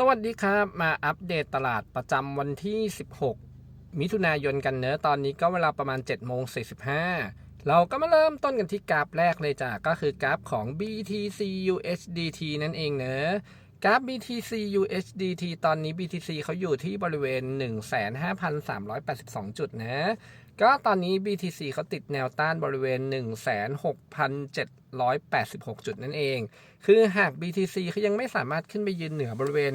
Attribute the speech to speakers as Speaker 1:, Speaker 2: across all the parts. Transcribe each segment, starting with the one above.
Speaker 1: สวัสดีครับ มาอัปเดตตลาดประจำวันที่ 16 มิถุนายนกันเนอะตอนนี้ก็เวลาประมาณ7โมง45 เราก็มาเริ่มต้นกันที่กราฟแรกเลยจ้ะ ก็คือกราฟของ BTC USDT นั่นเองเนอะกราฟ BTC USDT ตอนนี้ BTC เขาอยู่ที่บริเวณ 15,382 จุดนะ ก็ตอนนี้ BTC เขาติดแนวต้านบริเวณ 16,786 จุดนั่นเอง คือหาก BTC เขายังไม่สามารถขึ้นไปยืนเหนือบริเวณ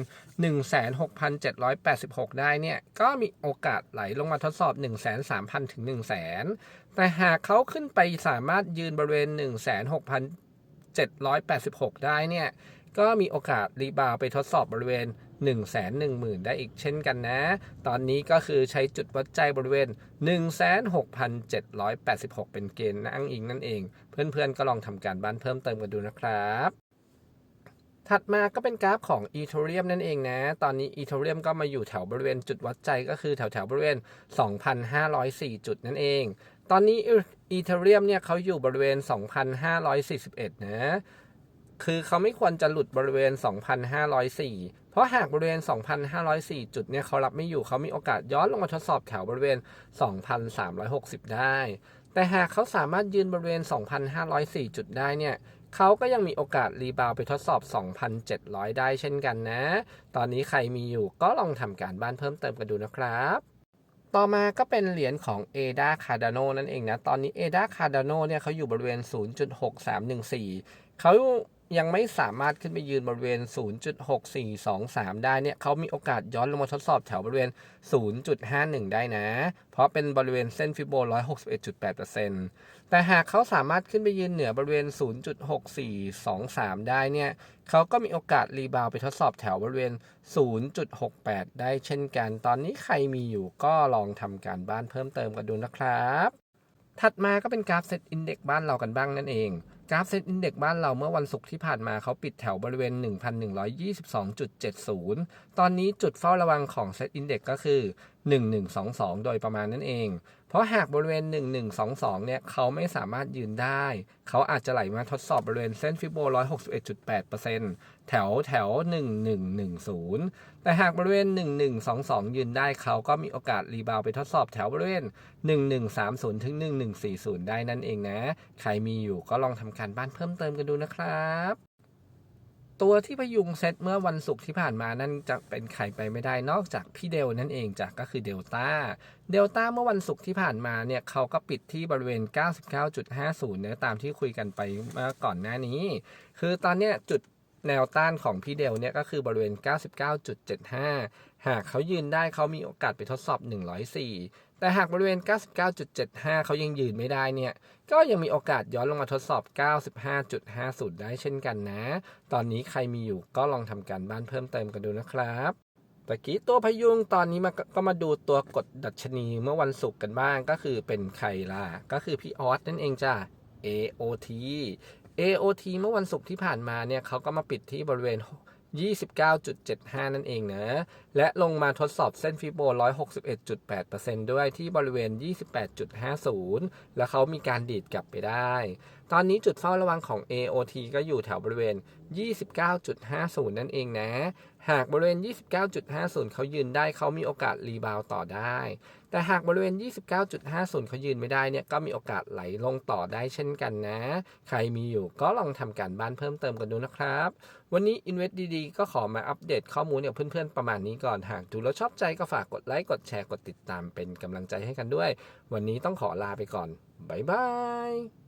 Speaker 1: 16,786 ได้เนี่ย ก็มีโอกาสไหลลงมาทดสอบ 130,000ถึง 100,000 แต่หากเขาขึ้นไปสามารถยืนบริเวณ 16,786 ได้เนี่ย ก็มีโอกาสรีบาวไปทดสอบบริเวณ1 1 0 0 0 0 ได้อีกเช่นกันนะ ตอนนี้ก็คือใช้จุดวัดใจบริเวณ 16,786 เป็นเกณฑ์นั่งอิงนั่นเอง เพื่อนๆก็ลองทำการบ้านเพิ่มเติมกันดูนะครับถัดมาก็เป็นกราฟของ Ethereum นั่นเองนะ ตอนนี้ Ethereum ก็มาอยู่แถวบริเวณจุดวัดใจก็คือแถวแถวบริเวณ 2,504 จุดนั่นเอง ตอนนี้ Ethereum เนี่ยเขาอยู่บริเวณ 2,541 นะ คือเขาไม่ควรจะหลุดบริเวณ 2,504 เพราะหากบริเวณ 2,504 จุดเนี่ยเขารับไม่อยู่เขามีโอกาสย้อนลงมาทดสอบแถวบริเวณ 2,360 ได้ แต่หากเขาสามารถยืนบริเวณ 2,504 จุดได้เนี่ยเขาก็ยังมีโอกาสรีบาวไปทดสอบ 2,700 ได้เช่นกันนะ ตอนนี้ใครมีอยู่ก็ลองทำการบ้านเพิ่มเติมกันดูนะครับต่อมาก็เป็นเหรียญของ ADA Cardano นั่นเองนะ ตอนนี้ ADA Cardano เนี่ยเขาอยู่บริเวณ 0.6314 เขา ยังไม่สามารถขึ้นไปยืนบริเวณ 0.6423 ได้เนี่ยเขามีโอกาสย้อนลงมาทดสอบแถวบริเวณ 0.51 ได้นะ เพราะเป็นบริเวณเส้นฟิโบ 161.8%แต่หากเขาสามารถขึ้นไปยืนเหนือบริเวณ 0.6423 ได้เนี่ยเขาก็มีโอกาสรีบาวไปทดสอบแถวบริเวณ 0.68 ได้เช่นกัน ตอนนี้ใครมีอยู่ก็ลองทำการบ้านเพิ่มเติมกันดูนะครับ ถัดมาก็เป็นกราฟเซตอินเด็กซ์บ้านเรากันบ้างนั่นเอง กราฟเซตอินเด็กบ้านเราเมื่อวันศุกร์ที่ผ่านมาเขาปิดแถวบริเวณ 1,122.70 ตอนนี้จุดเฝ้าระวังของเซตอินเด็กก็คือ 1122 โดยประมาณนั่นเอง เพราะหากบริเวณ 1122 เนี่ยเขาไม่สามารถยืนได้ เขาอาจจะไหลมาทดสอบบริเวณเส้นฟิโบ 161.8%แถวแถว 1110 แต่หากบริเวณ 1122 ยืนได้เขาก็มีโอกาสรีบาวไปทดสอบแถวบริเวณ 1130 ถึง 1140 ได้นั่นเองนะ ใครมีอยู่ก็ลองทำการบ้านเพิ่มเติมกันดูนะครับ ตัวที่พยุงเซตเมื่อวันศุกร์ที่ผ่านมานั่นจะเป็นใครไปไม่ได้นอกจากพี่เดลนั่นเองจ้ะก็คือเดลต้าเดลต้าเมื่อวันศุกร์ที่ผ่านมาเนี่ยเขาก็ปิดที่บริเวณ 99.50เนื้อะตามที่คุยกันไปเมื่อก่อนหน้านี้ คือตอนเนี้ยจุดแนวต้านของพี่เดลเนี่ยก็คือบริเวณ 99.75 หากเขายืนได้เขามีโอกาสไปทดสอบ 104แต่หากบริเวณ 99.75 เขายังยืนไม่ได้เนี่ย ก็ยังมีโอกาสย้อนลงมาทดสอบ 95.50 ได้เช่นกันนะ ตอนนี้ใครมีอยู่ก็ลองทำการบ้านเพิ่มเติมกันดูนะครับตะกี้ตัวพยุงตอนนี้มาก็มาดูตัวกดดัชนีเมื่อวันศุกร์กันบ้างก็คือเป็นใครล่ะ ก็คือพี่ออสนั่นเองจ้ะ AOT AOT เมื่อวันศุกร์ที่ผ่านมาเนี่ยเขาก็มาปิดที่บริเวณ 29.75 นั่นเองนะ และลงมาทดสอบเส้นฟิโบ 161.8%ด้วยที่บริเวณ 28.50 แล้วเขามีการดีดกลับไปได้ ตอนนี้จุดเฝ้าระวังของ AOT ก็อยู่แถวบริเวณ 29.50 นั่นเองนะ หากบริเวณ 29.50 เขายืนได้เขามีโอกาสรีบาวต่อได้ แต่หากบริเวณ 29.50 เขายืนไม่ได้เนี่ยก็มีโอกาสไหลลงต่อได้เช่นกันนะ ใครมีอยู่ก็ลองทำการบ้านเพิ่มเติมกันดูนะครับ วันนี้ Invest ดีๆ ก็ขอมาอัปเดตข้อมูลกับเพื่อนๆ ประมาณนี้ก่อน หากดูแล้วชอบใจก็ฝากกดไลค์กดแชร์กดติดตามเป็นกำลังใจให้กันด้วย วันนี้ต้องขอลาไปก่อนบ๊ายบาย